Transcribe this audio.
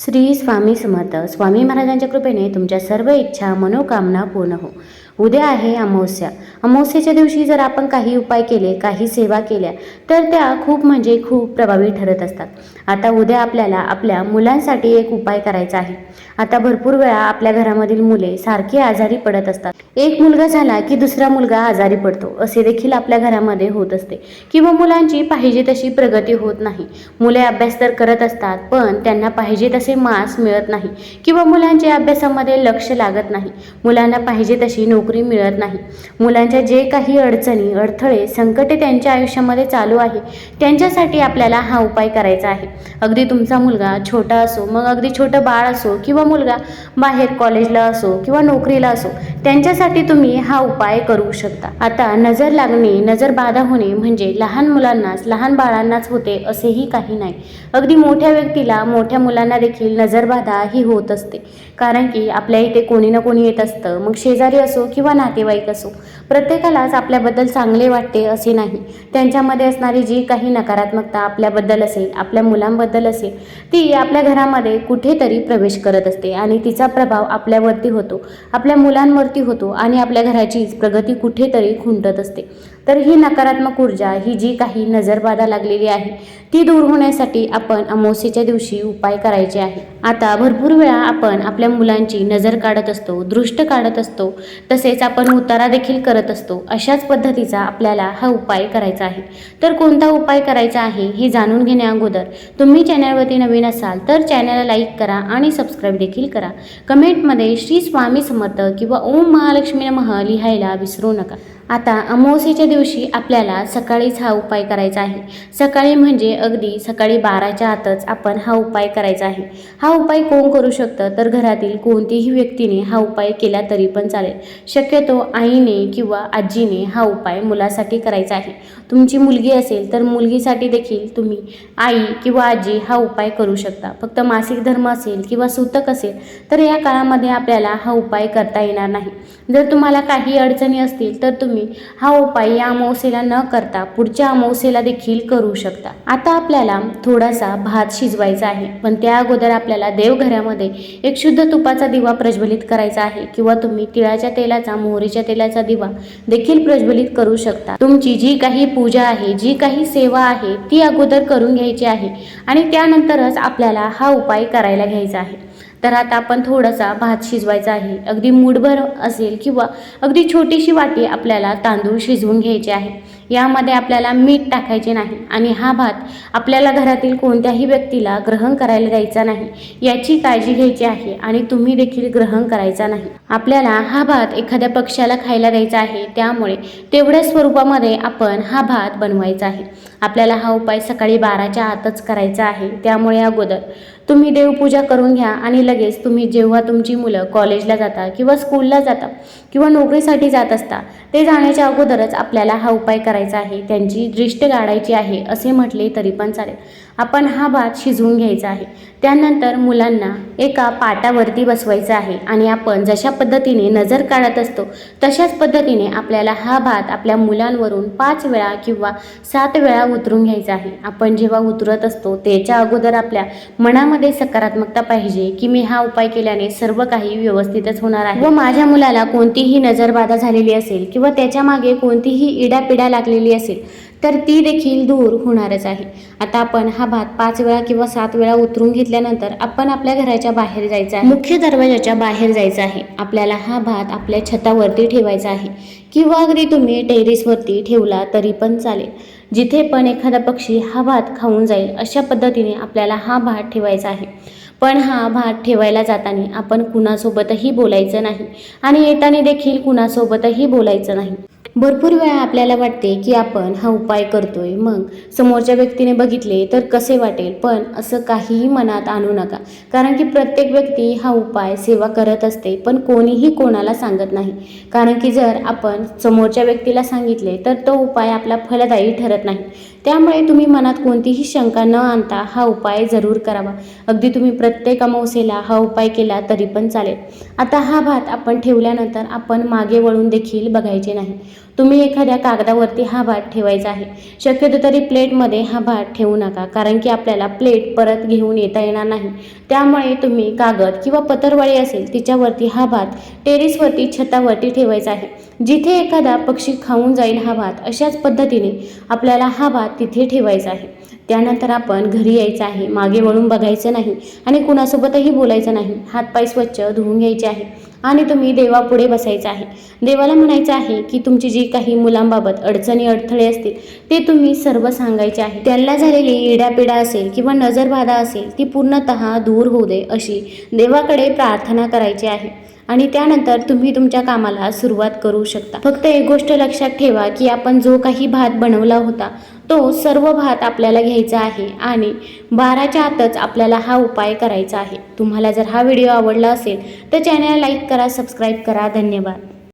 श्री स्वामी समर्थ. स्वामी महाराजांच्या कृपेने तुमच्या सर्व इच्छा मनोकामना पूर्ण हो. उद्या आहे अमावस्या. अमावस्याच्या दिवशी जर आपण काही उपाय केले काही सेवा केल्या तर त्या खूप म्हणजे खूप प्रभावी ठरत असतात. आता उद्या आपल्याला आपल्या मुलांसाठी एक उपाय करायचा आहे. आता भरपूर वेळा आपल्या घरामधील मुले सारखी आजारी पडत असतात. एक मुलगा झाला की दुसरा मुलगा आजारी पडतो. असे देखील आपल्या घरामध्ये होत असते. किंवा मुलांची पाहिजे तशी प्रगती होत नाही. मुले अभ्यास तर करत असतात पण त्यांना पाहिजे तसे मार्क्स मिळत नाही किंवा मुलांच्या अभ्यासामध्ये लक्ष लागत नाही. मुलांना पाहिजे तशी नोकरी मिळत नाही. मुलांच्या जे काही अडचणी अडथळे संकटे त्यांच्या आयुष्यामध्ये चालू आहे त्यांच्यासाठी आपल्याला हा उपाय करायचा आहे. अगदी तुमचा मुलगा छोटा असो मग अगदी छोटं बाळ असो किंवा मुलगा बाहेर कॉलेजला असो किंवा नोकरीला असो त्यांच्यासाठी तुम्ही हा उपाय करू शकता. आता नजर लागणे नजर बाधा होणे म्हणजे लहान मुलांनाच लहान बाळांनाच होते असेही काही नाही. अगदी मोठ्या व्यक्तीला मोठ्या मुलांना देखील नजरबाधा ही होत असते. कारण की आपल्या इथे कोणी ना कोणी येत असतं. मग शेजारी असो किंवा नातेवाईक असो प्रत्येकालाच आपल्याबद्दल चांगले वाटते असे नाही. त्यांच्यामध्ये असणारी जी काही नकारात्मकता आपल्याबद्दल असेल आपल्या मुलांबद्दल असेल ती आपल्या घरामध्ये कुठेतरी प्रवेश करत असते आणि तिचा प्रभाव आपल्यावरती होतो. आपल्या मुलांवरती होतो आणि आपल्या घराची प्रगती कुठेतरी खुंटत असते. तर ही नकारात्मक ऊर्जा ही जी काही नजरबाधा लागलेली आहे ती दूर होण्यासाठी आपण अमावस्येच्या दिवशी उपाय करायचे आहे. आता भरपूर वेळा आपण आपल्या मुलांची नजर काढत असतो दृष्ट काढत असतो तसेच आपण उतारा देखील करत असतो अशाच पद्धतीचा आपल्याला हा उपाय करायचा आहे. तर कोणता उपाय करायचा आहे हे जाणून घेण्या अगोदर तुम्ही चॅनलवरती नवीन असाल तर चॅनलला लाईक करा आणि सबस्क्राईब देखील करा. कमेंटमध्ये श्री स्वामी समर्थ किंवा ओम महालक्ष्मी नमः लिहायला विसरू नका. आता अमावस्येच्या दिवशी आपल्याला सकाळीच हा उपाय करायचा आहे. सकाळी म्हणजे अगदी सकाळी बाराच्या आतच आपण हा उपाय करायचा आहे. हा उपाय कोण करू शकतं? तर घरातील कोणतीही व्यक्तीने हा उपाय केला तरी पण चालेल. शक्यतो आईने किंवा आजीने हा उपाय मुलासाठी करायचा आहे. तुमची मुलगी असेल तर मुलगीसाठी देखील तुम्ही आई किंवा आजी हा उपाय करू शकता. फक्त मासिक धर्म असेल किंवा सूतक असेल तर या काळामध्ये आपल्याला हा उपाय करता येणार नाही. जर तुम्हाला काही अडचणी असतील तर तुम्ही हा उपाय या अमावस्येला न करता पुढच्या अमावस्येला देखील करू शकता. आता आपल्याला थोडासा भात शिजवायचा आहे. पण त्या अगोदर आपल्याला देवघरामध्ये एक शुद्ध तुपाचा दिवा प्रज्वलित करायचा आहे किंवा तुम्ही तिळाच्या तेलाचा मोहरीच्या तेलाचा दिवा देखील प्रज्वलित करू शकता. तुमची जी काही पूजा आहे जी काही सेवा आहे ती अगोदर करून घ्यायची आहे आणि त्यानंतरच आपल्याला हा उपाय करायला घ्यायचा आहे. तर आता आपण थोडासा भात शिजवायचा आहे. अगदी मूठभर असेल किंवा अगदी छोटीशी वाटी आपल्याला तांदूळ शिजवून घ्यायचे आहे. यामध्ये आपल्याला मीठ टाकायचे नाही आणि हा भात आपल्याला घरातील कोणत्याही व्यक्तीला ग्रहण करायला द्यायचा नाही. याची काळजी घ्यायची आहे आणि तुम्ही देखील ग्रहण करायचा नाही. आपल्याला हा भात एखाद्या पक्षाला खायला द्यायचा आहे. त्यामुळे तेवढ्या स्वरूपामध्ये आपण हा भात बनवायचा आहे. आपल्याला हा उपाय सकाळी बाराच्या आतच करायचा आहे. त्यामुळे अगोदर तुम्ही देवपूजा करून घ्या आणि लगेच तुम्ही जेव्हा तुमची मुलं कॉलेजला जाता किंवा स्कूलला जाता किंवा नोकरीसाठी जात असता ते जाण्याच्या अगोदरच आपल्याला हा उपाय करायचा आहे त्यांची दृष्ट गाडायची आहे असे म्हटले तरी पण चालेल. आपण हा भात शिजवून घ्यायचा आहे. त्यानंतर मुलांना एका पाटावरती बसवायचं आहे आणि आपण जशा पद्धतीने नजर काढत असतो तशाच पद्धतीने आपल्याला हा भात आपल्या मुलांवरून पाच वेळा किंवा सात वेळा उतरून घ्यायचा आहे. आपण जेव्हा उतरत असतो त्याच्या अगोदर आपल्या मनामध्ये सकारात्मकता पाहिजे की मी हा उपाय केल्याने सर्व काही व्यवस्थितच होणार आहे. व माझ्या मुलाला कोणतीही नजरबाधा झालेली असेल किंवा त्याच्यामागे कोणतीही इडापिडा लागलेली असेल तर ती देखील दूर होणारच आहे. आता आपण हा भात पाच वेळा किंवा सात वेळा उतरून घेतल्यानंतर आपण आपल्या घराच्या बाहेर जायचं आहे. मुख्य दरवाजाच्या बाहेर जायचं आहे. आपल्याला हा भात आपल्या छतावरती ठेवायचा आहे. किंवा अगदी तुम्ही टेरेसवरती ठेवला तरी पण चालेल. जिथे पण एखादा पक्षी हा भात खाऊन जाईल अशा पद्धतीने आपल्याला हा भात ठेवायचा आहे. पण हा भात ठेवायला जाताना आपण कुणासोबतही बोलायचं नाही. आणि येताना देखील कुणासोबतही बोलायचं नाही. भरपूर वेळा आपल्याला वाटते की आपण हा उपाय करतोय. मग समोरच्या व्यक्तीने बघितले तर कसे वाटेल? पण असं काहीही मनात आणू नका. कारण की प्रत्येक व्यक्ती हा उपाय सेवा करत असते पण कोणीही कोणाला सांगत नाही. कारण की जर आपण समोरच्या व्यक्तीला सांगितले तर तो उपाय आपला फलदायी ठरत नाही. त्यामुळे तुम्ही मनात कोणतीही शंका न आणता हा उपाय जरूर करावा. अगदी तुम्ही प्रत्येक अमावस्येला हा उपाय केला तरी पण चालेल. आता हा भात आपण ठेवल्यानंतर आपण मागे वळून देखील बघायचे नाही. तुम्ही एखाद्या कागदावरती हा भात ठेवायचा आहे. शक्यतो तरी प्लेटमध्ये हा भात ठेवू नका कारण की आपल्याला प्लेट परत घेऊन येता येणार नाही. त्यामुळे तुम्ही कागद किंवा पतरवाळी असेल तिच्यावरती हा भात टेरेसवरती छतावरती ठेवायचा आहे. जिथे एखादा पक्षी खाऊन जाईल हा भात अशाच पद्धतीने आपल्याला हा भात तिथे ठेवायचा आहे. त्यानंतर आपण घरी यायचं आहे. मागे वळून बघायचं नाही आणि कुणासोबतही बोलायचं नाही. हातपाय स्वच्छ धुवून घ्यायचे आहे आणि तुम्ही देवापुढे बसायचं आहे. देवाला म्हणायचं आहे की तुमची जी काही मुलांबाबत अडचणी अडथळे असतील ते तुम्ही सर्व सांगायचे आहे. त्यांना झालेली इडापिडा असेल किंवा नजरबाधा असेल ती पूर्णतः दूर होऊ दे अशी देवाकडे प्रार्थना करायची आहे. आणि त्यानंतर तुम्ही तुमच्या कामाला सुरुवात करू शकता. फक्त एक गोष्ट लक्षात ठेवा की आपण जो काही भात बनवला होता तो सर्व भात आपल्याला घ्यायचा आहे आणि बाराच्या आतच आपल्याला हा उपाय करायचा आहे. तुम्हाला जर हा व्हिडिओ आवडला असेल तर चॅनल लाईक करा सबस्क्राईब करा. धन्यवाद.